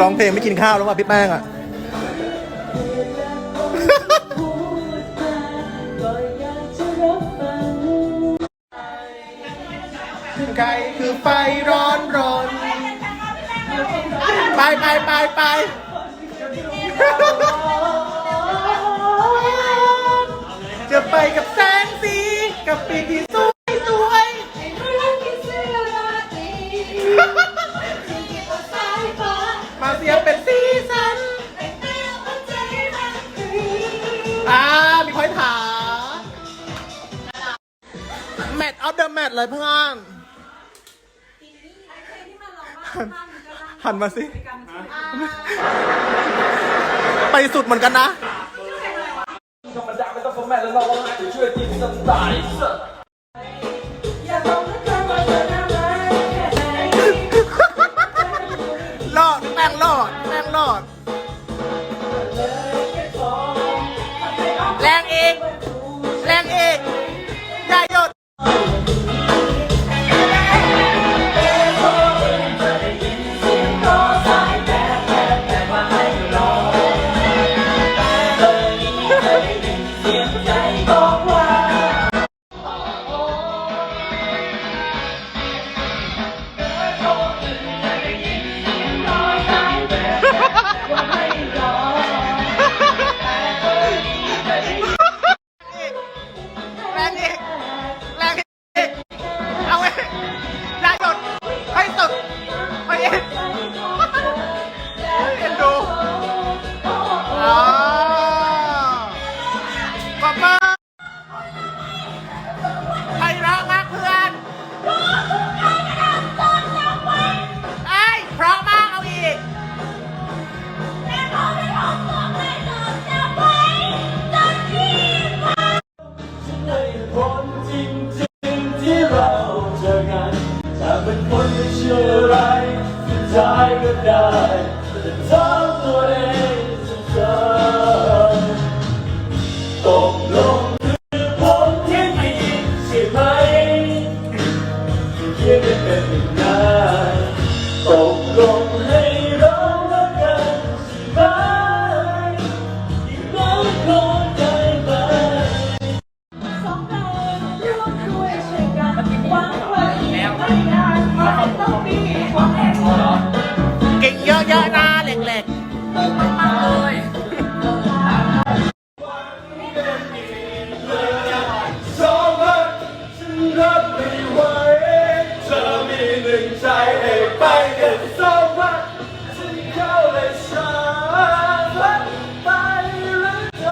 ร้องเพลงไม่กินข้าวแล้วว่ะพี่แป้งอะ ไกลคือไฟร้อนรน ไปไปไปไป แมทออฟเดอะแมทเลยเพื่อนหันหันมาสิ ไปสุดเหมือนกันนะ ธรรมดาไม่ต้องฟอร์แมตแล้วเราว่าจะช่วยทีมสไตล์รอดแป้งรอดแป้งรอด คนไม่เชื่อะไรสุดท้ายก็ได้แต่ทำตัวเองจนเจอตกลงคือผมที่ผิดใช่ไหมที่คิดไม่เป็นอย่างนั้นตกลงให้ My người